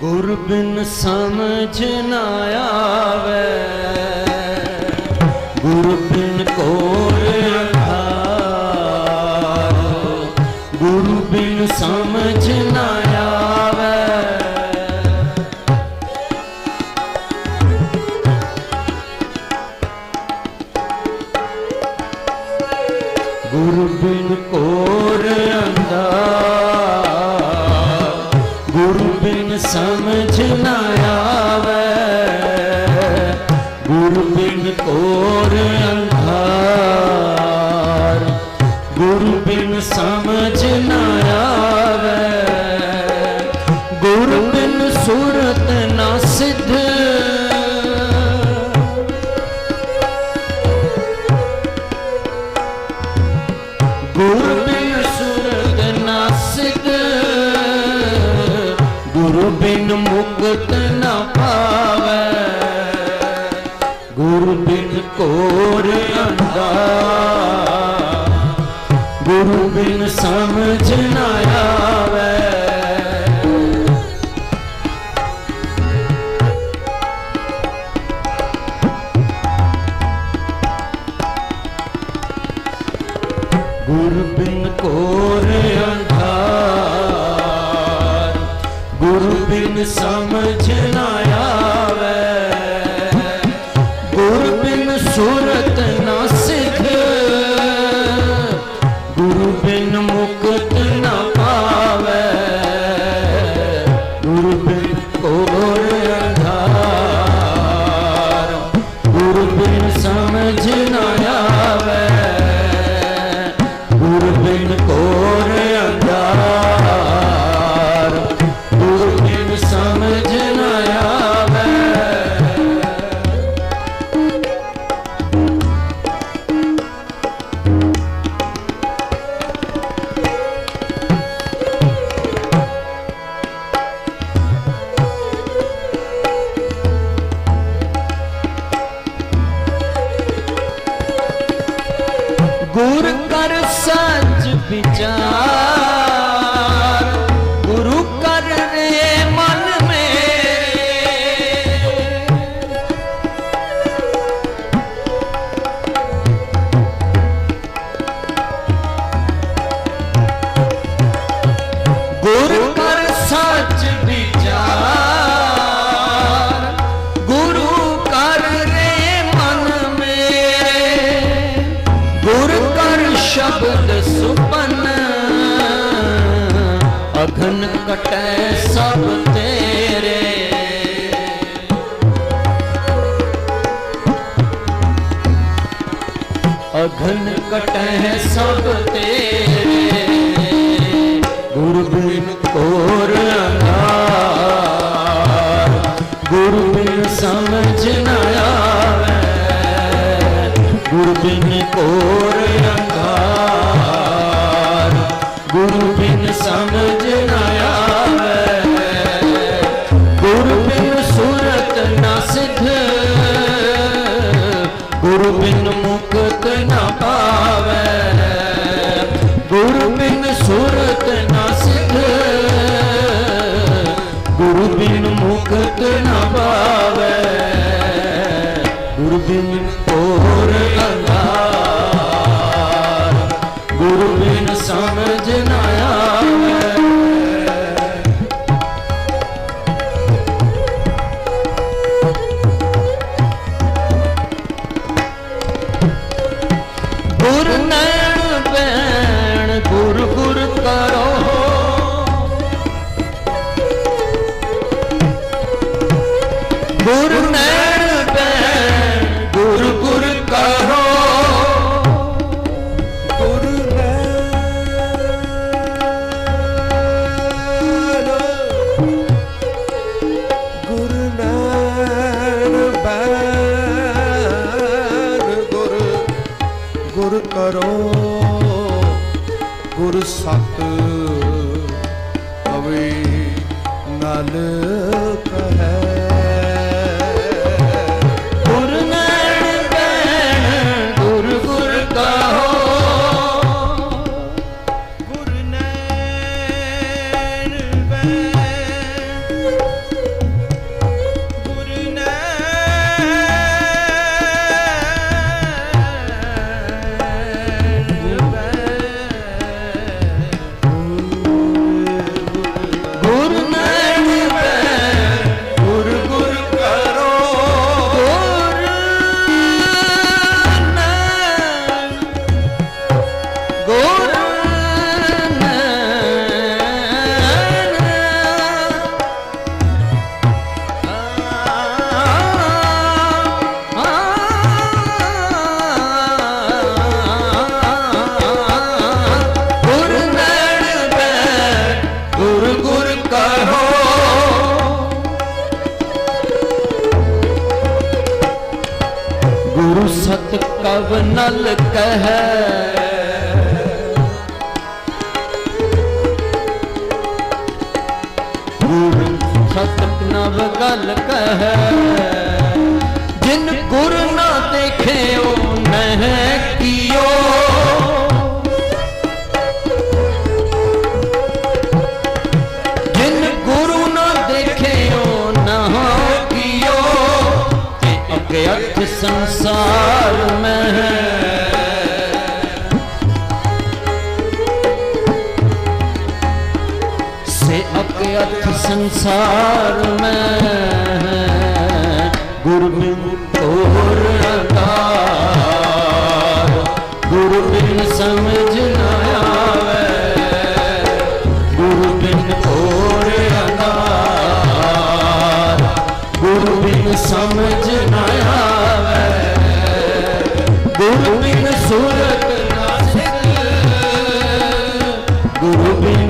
ਗੁਰ ਬਿਨ ਸਮਝ ਨਾ ਆਵੇ। ਗੁਰ ਬਿਨ ਕੋਰ ਅੰਧਾਰ ਗੁਰੂ ਬਿਨ ਸਮਝ ਨਾ ਬਿਨ ਮੁਕਤ ਨਾ ਪਾਵੇ। ਗੁਰੂ ਬਿਨ ਕੋਰ ਅੰਧਾ ਗੁਰੂ ਬਿਨ ਸਮਝ ਨਾ ਆਵੇ। ਗੁਰ ਬਿਨ ਕੋਰ ਬਿਨ ਸਮਝ ਨਾ ਆਵੇ। ਗੁਰ ਬਿਨ ਸੁਰਤ ਨਾ ਸਿੱਖ। ਗੁਰੂ ਬਿਨ ਮੁਕਤ ਨਾ ਪਾਵੇ। ਗੁਰੂ ਬਿਨ ਕੋਰ ਅੰਧਾਰ। ਗੁਰੂ ਬਿਨ ਸਮਝ ਨਾ ਆਵੇ। ਗੁਰੂ ਬਿਨ ਕੋਰ ਸ਼ਬਦ ਸੁਪਨ। ਅਘਨ ਕਟੈ ਸਭ ਤੇਰੇ। ਅਘਨ ਕਟੈ ਸਭ ਤੇਰੇ। ਗੁਰੂ ਬਿਨ ਕੋਰ ਅੰਧਾਰ ਗੁਰੂ ਬਿਨ ਸਮਝ ਨਾ ਆਵੇ। ਗੁਰੂ ਬਿਨ ਕੋਰ ਅੰਧਾਰ ਗੁਰੂ ਬਿਨ ਮੁਕਤ ਨਾ ਪਾਵੇ ਗੁਰੂ ਬਿਨ ਸੁਰਤ ਨਾ ਸਿੱਧ ਗੁਰੂ ਬਿਨ ਮੁਕਤ ਨਾ ਕਰੋ। ਗੁਰ ਸਤ ਅਵੇ ਨਲ ਸਤ ਕਬ ਨਲ ਕਹੈ। ਗੋਬਿੰਦ ਸਤਿ ਨਵ ਗਲ ਕਹੈ। ਜਿਨ ਗੁਰ ਨਾ ਦੇਖਿਓ ਨਹਿ ਕੀਓ। से अकयथ संसार में गुरु बिन तोर अतार गुरु बिन समझ ना आवे गुरु बिन तोर अतार गुरु बिन समझ ना आवे गुरु बिन सूरत ना गुरु बिन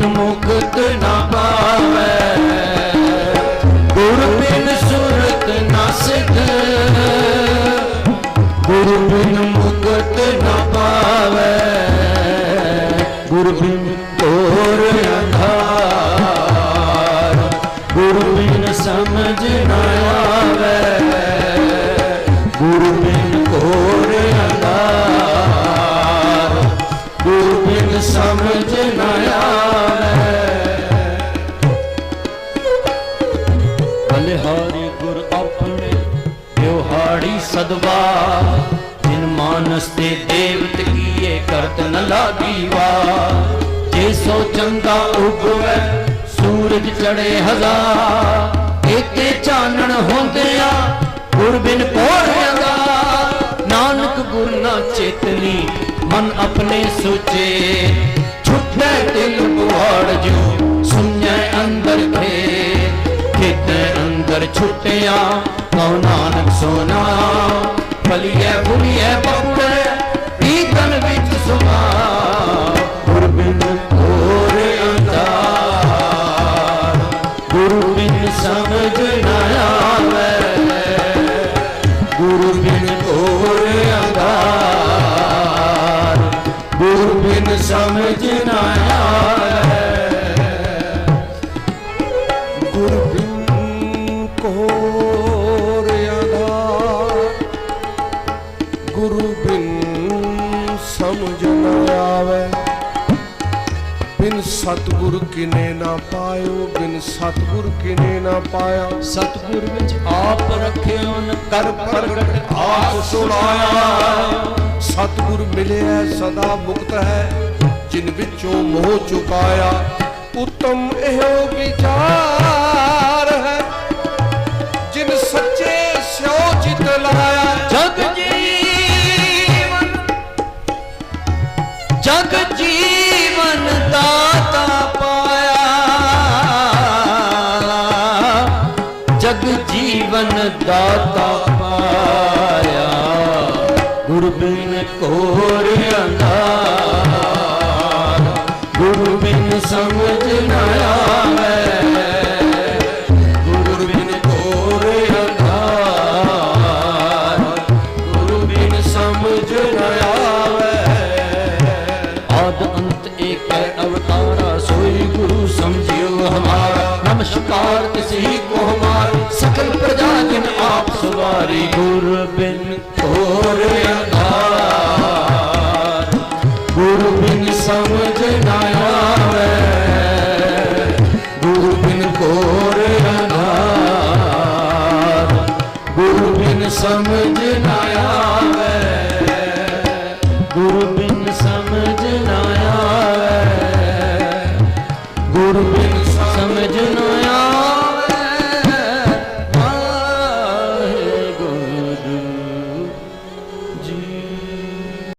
ਸਦਵਾ ਜਿਨ ਮਾਨਸ ਤੇ ਦੇਵਤ ਕੀਏ ਕਰਤ ਨ ਲਾਗੀਵਾ ਜੇ ਸੋ ਚੰਗਾ ਉਗਵੇ, ਸੂਰਜ ਚੜੇ ਹਜ਼ਾਰ। ਏਕੇ ਚਾਨਣ ਹੁੰਦਿਆ ਗੁਰ ਬਿਨ ਕੋਰਿਆਗਾ ਨਾਨਕ ਗੁਰ ਨਾ ਚੇਤਨੀ, ਮਨ ਆਪਣੇ ਸੁਚੇ। ਛੁੱਟੇ ਦਿਲ ਗੁਆੜ ਜੋ। ਅੰਦਰ ਛੁੱਟਿਆ ਕਉ ਨਾਨਕ ਸੋਨਾ। ਫਲੀਐ ਫੁਲੀਐ ਪਪੜੈ ਈਤਨ ਵਿੱਚ ਸੁਮਾ। ਗੁਰ ਬਿਨ ਹੋਰ ਅੰਦਾਰ ਗੁਰੂ ਬਿਨ ਸਮਝ ਨ ਆਵੇ। ਗੁਰੂ ਬਿਨ ਹੋਰ ਅੰਧਾਰ। ਗੁਰੂ ਬਿਨ ਸਮਝ ਨ ਆਵੇ। ਸਤਿਗੁਰ ਕਿਨੇ ਨਾ ਪਾਇਓ ਬਿਨ ਸਤਿਗੁਰ ਕਿਨੇ ਨਾ ਪਾਇਆ। ਸਤਿਗੁਰ ਵਿੱਚ ਆਪ ਰਖਿਓ ਨ ਕਰ ਪ੍ਰਗਟ ਆਪ ਸੁਣਾਇਆ। ਸਤਿਗੁਰ ਮਿਲਿਆ ਸਦਾ ਮੁਕਤ ਹੈ ਜਿਨ ਵਿੱਚੋਂ ਮੋਹ ਚੁਕਾਇਆ। ਉਤਮ ਇਹੋ ਵਿਚਾਰ ਹੈ ਜਿਨ ਸੱਚੇ ਸਿਓ ਚਿਤ ਲਾਇਆ ਜਗ ਜੀਵਨ ਜਗ ਜੀਵਨ। ਦਾਤਾ ਸਮਝਿਓ ਹਮਾਰਾ ਨਮਸਕਾਰ ਤਿਸਹੀ ਕੋ ਹਮਾਰ ਸਕਲ ਪ੍ਰਜਾ ਜਿਨ ਆਪ ਸਵਾਰੀ। ਗੁਰ ਬਿਨ ਕੋਰ ਅੰਧਾਰ ਗੁਰੂ ਬਿਨ ਸਮਝ ਨ ਆਵੇ। ਗੁਰੂ ਬਿਨ ਕੋਰ ਅੰਧਾਰ ਗੁਰੂ ਬਿਨ ਸਮਝ ਨ